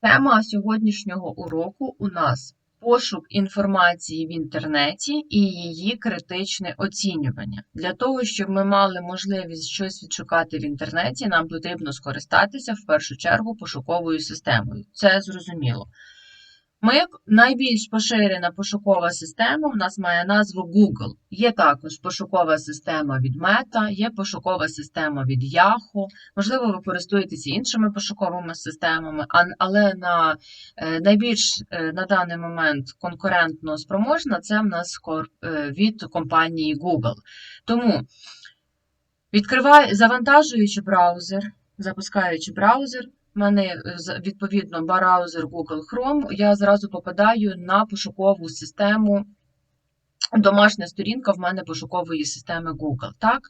Тема сьогоднішнього уроку у нас пошук інформації в інтернеті і її критичне оцінювання. Для того, щоб ми мали можливість щось відшукати в інтернеті, нам потрібно скористатися в першу чергу пошуковою системою. Це зрозуміло. Ми найбільш поширена пошукова система в нас має назву Google. Є також пошукова система від Meta, є пошукова система від Yahoo. Можливо, ви користуєтеся іншими пошуковими системами, але на е, найбільш е, на даний момент конкурентно спроможна це в нас е, від компанії Google. Тому відкриваю, завантажуючи браузер, запускаючи браузер. У мене е, відповідно браузер Google Chrome, я зразу попадаю на пошукову систему. Домашня сторінка в мене пошукової системи Google. Так?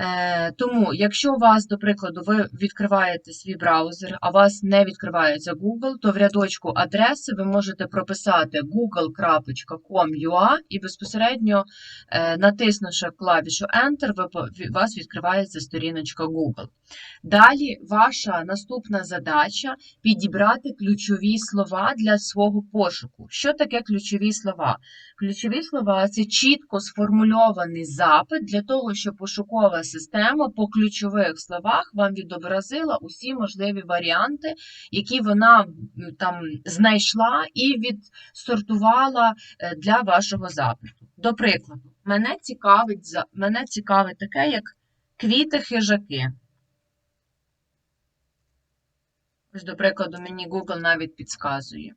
Е, тому, якщо у вас, до прикладу, ви відкриваєте свій браузер, а вас не відкривається Google, то в рядочку адреси ви можете прописати google.com.ua і безпосередньо е, натиснувши клавішу Enter, у вас відкривається сторіночка Google. Далі ваша наступна задача підібрати ключові слова для свого пошуку. Що таке ключові слова? Ключові слова це чітко сформульований запит для того, щоб пошукова система по ключових словах вам відобразила усі можливі варіанти, які вона там знайшла і відсортувала е, для вашого запиту. До прикладу, мене цікавить, мене цікавить таке, як квіти-хижаки. Ось, до прикладу, мені Google навіть підказує.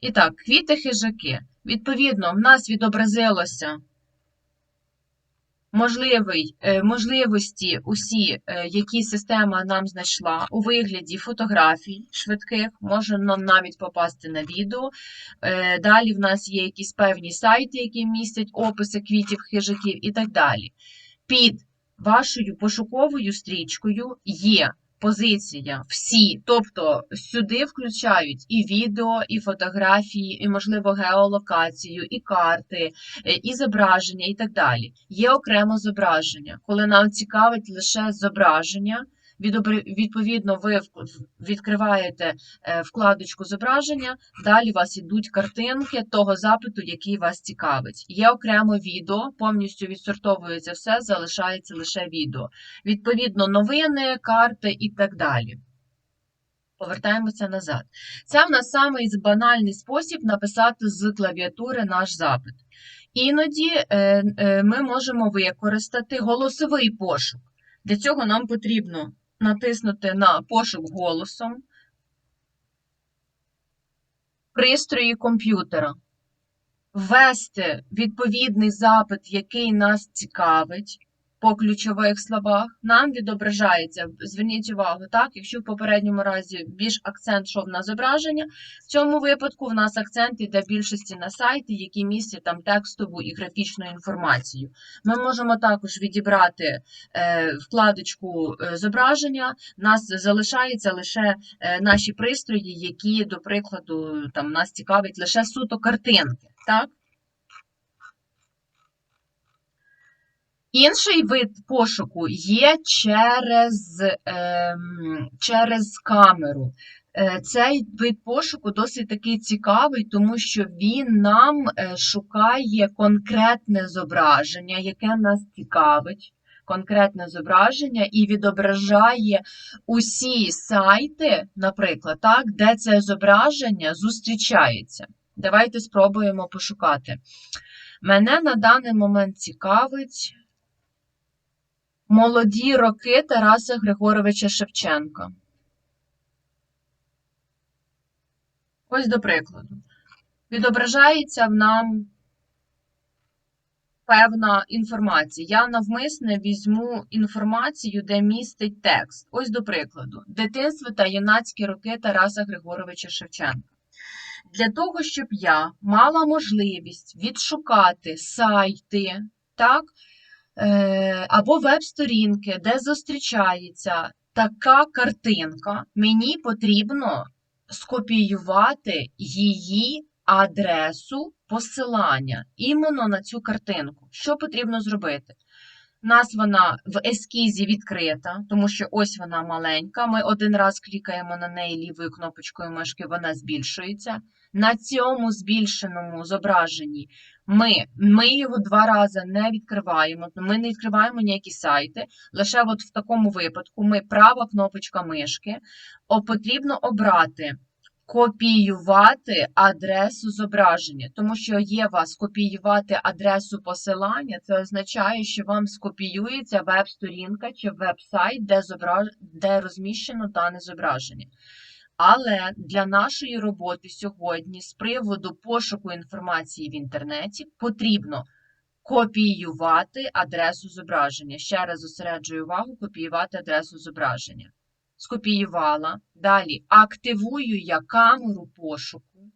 І так, квіти-хижаки. Відповідно, в нас відобразилося можливий, е, можливості усі, е, які система нам знайшла у вигляді фотографій швидких, може нам навіть попасти на відео. Е, Далі в нас є якісь певні сайти, які містять описи квітів, хижаків і так далі. Під вашою пошуковою стрічкою є позиція всі, тобто сюди включають і відео, і фотографії, і, можливо, геолокацію, і карти, е, і зображення, і так далі. Є окремо зображення. Коли нам цікавить лише зображення, відповідно, ви відкриваєте е, вкладочку зображення, далі у вас ідуть картинки того запиту, який вас цікавить. Є окремо відео, повністю відсортовується все, залишається лише відео. Відповідно, новини, карти і так далі. Повертаємося назад. Це в нас самий банальний спосіб написати з клавіатури наш запит. Іноді е, е, ми можемо використати голосовий пошук. Для цього нам потрібно натиснути на пошук голосом. Пристрої комп'ютера, ввести відповідний запит, який нас цікавить по ключових словах. Нам відображається, зверніть увагу, так, якщо в попередньому разі більш акцент йшов на зображення, в цьому випадку в нас акцент йде більшості на сайти, які містять там текстову і графічну інформацію. Ми можемо також відібрати е, вкладочку е, зображення. Нас залишаються лише е, наші пристрої, які, до прикладу, там нас цікавить лише суто картинки. Так? Інший вид пошуку є через, ем, через камеру. Е, Цей вид пошуку досить такий цікавий, тому що він нам е, шукає конкретне зображення, яке нас цікавить. Конкретне зображення і відображає усі сайти, наприклад, так, де це зображення зустрічається. Давайте спробуємо пошукати. Мене на даний момент цікавить молоді роки Тараса Григоровича Шевченка. Ось до прикладу. Відображається в нам певна інформація. Я навмисне візьму інформацію, де містить текст. Ось до прикладу. Дитинство та юнацькі роки Тараса Григоровича Шевченка. Для того, щоб я мала можливість відшукати сайти, так, або веб-сторінки, де зустрічається така картинка, мені потрібно скопіювати її адресу посилання іменно на цю картинку. Що потрібно зробити? Нас вона в ескізі відкрита, тому що ось вона маленька. Ми один раз клікаємо на неї лівою кнопочкою мишки, вона збільшується. На цьому збільшеному зображенні ми, ми його два рази не відкриваємо, ми не відкриваємо ніякі сайти. Лише от в такому випадку ми права кнопочка мишки, потрібно обрати копіювати адресу зображення, тому що є вас копіювати адресу посилання, це означає, що вам скопіюється веб-сторінка чи веб-сайт, де, зображ... де розміщено дане зображення. Але для нашої роботи сьогодні з приводу пошуку інформації в інтернеті потрібно копіювати адресу зображення. Ще раз зосереджую увагу, копіювати адресу зображення. Скопіювала. Далі активую я камеру пошуку.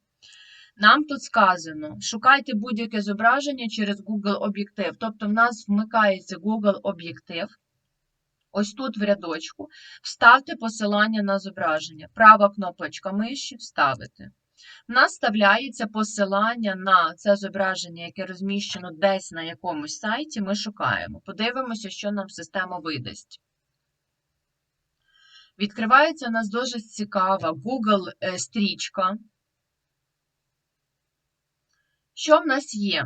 Нам тут сказано: шукайте будь-яке зображення через Google об'єктив. Тобто, в нас вмикається Google об'єктив. Ось тут в рядочку. Вставте посилання на зображення. Права кнопочка миші вставити. В нас вставляється посилання на це зображення, яке розміщено десь на якомусь сайті. Ми шукаємо. Подивимося, що нам система видасть. Відкривається у нас дуже цікава Google е, стрічка. Що в нас є?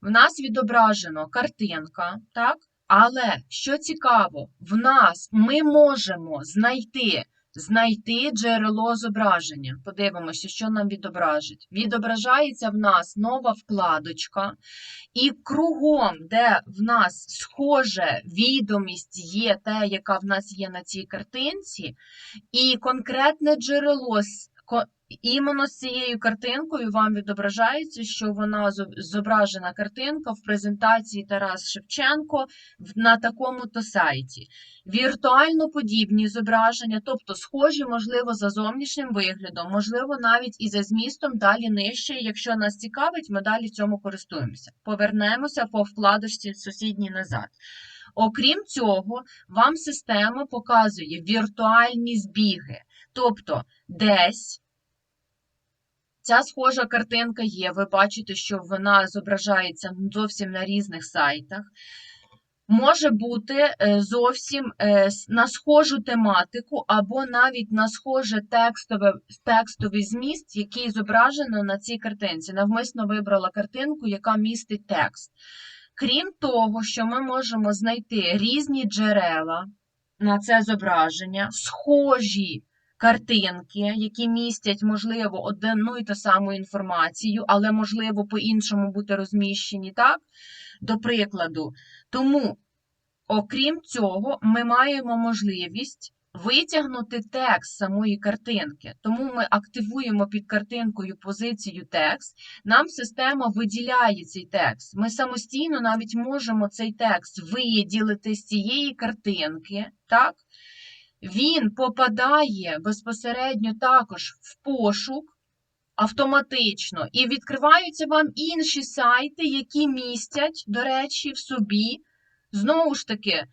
В нас відображено картинка, так? Але що цікаво, в нас ми можемо знайти знайти джерело зображення. Подивимося, що нам відображить. Відображається в нас нова вкладочка, і кругом, де в нас схоже відомість є те, яка в нас є на цій картинці, і конкретне джерело Іменно з цією картинкою вам відображається, що вона зображена картинка в презентації Тарас Шевченко на такому-то сайті. Віртуально подібні зображення, тобто схожі, можливо, за зовнішнім виглядом, можливо, навіть і за змістом далі нижче. Якщо нас цікавить, ми далі цьому користуємося. Повернемося по вкладочці сусідній назад. Окрім цього, вам система показує віртуальні збіги, тобто десь. Ця схожа картинка є. Ви бачите, що вона зображається зовсім на різних сайтах. Може бути е, зовсім е, на схожу тематику, або навіть на схоже текстове, текстовий зміст, який зображено на цій картинці. Навмисно вибрала картинку, яка містить текст. Крім того, що ми можемо знайти різні джерела на це зображення, схожі картинки, які містять, можливо, одну і ту саму інформацію, але, можливо, по-іншому бути розміщені, так? До прикладу. Тому, окрім цього, ми маємо можливість. Витягнути текст самої картинки, тому ми активуємо під картинкою позицію текст, нам система виділяє цей текст. Ми самостійно навіть можемо цей текст виділити з цієї картинки, так? Він попадає безпосередньо також в пошук автоматично, і відкриваються вам інші сайти, які містять, до речі, в собі, знову ж таки,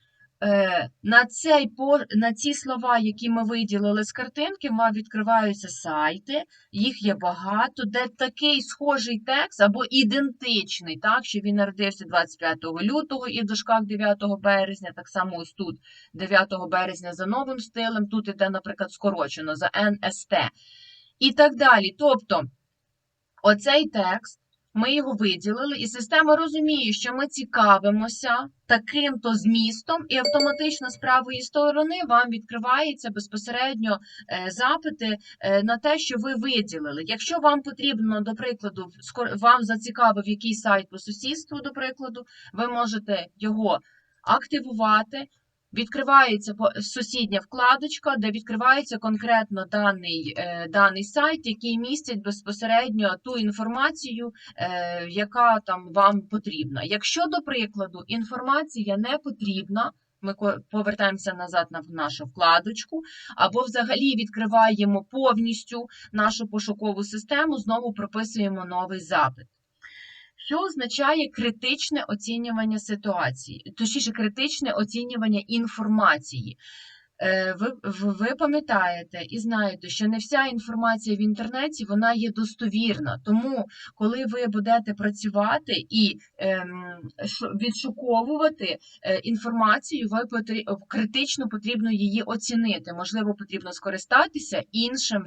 на цей, на ці слова, які ми виділили з картинки, вам відкриваються сайти, їх є багато, де такий схожий текст або ідентичний, так, що він народився 25 лютого і в дошках 9 березня, так само ось тут 9 березня за новим стилем, тут іде, наприклад, скорочено за НСТ. І так далі. Тобто, оцей текст ми його виділили, і система розуміє, що ми цікавимося таким-то змістом, і автоматично з правої сторони вам відкривається безпосередньо е, запити е, на те, що ви виділили. Якщо вам потрібно, до прикладу, вам зацікавив якийсь сайт по сусідству, до прикладу, ви можете його активувати. Відкривається сусідня вкладочка, де відкривається конкретно даний е, даний сайт, який містить безпосередньо ту інформацію, е, яка там вам потрібна. Якщо, до прикладу, інформація не потрібна, ми повертаємося назад на нашу вкладочку, або взагалі відкриваємо повністю нашу пошукову систему, знову прописуємо новий запит що означає критичне оцінювання ситуації, точніше, критичне оцінювання інформації. Е, Ви, ви пам'ятаєте і знаєте, що не вся інформація в інтернеті вона є достовірна. Тому, коли ви будете працювати і ем, відшуковувати е, інформацію, ви критично потрібно її оцінити. Можливо, потрібно скористатися іншим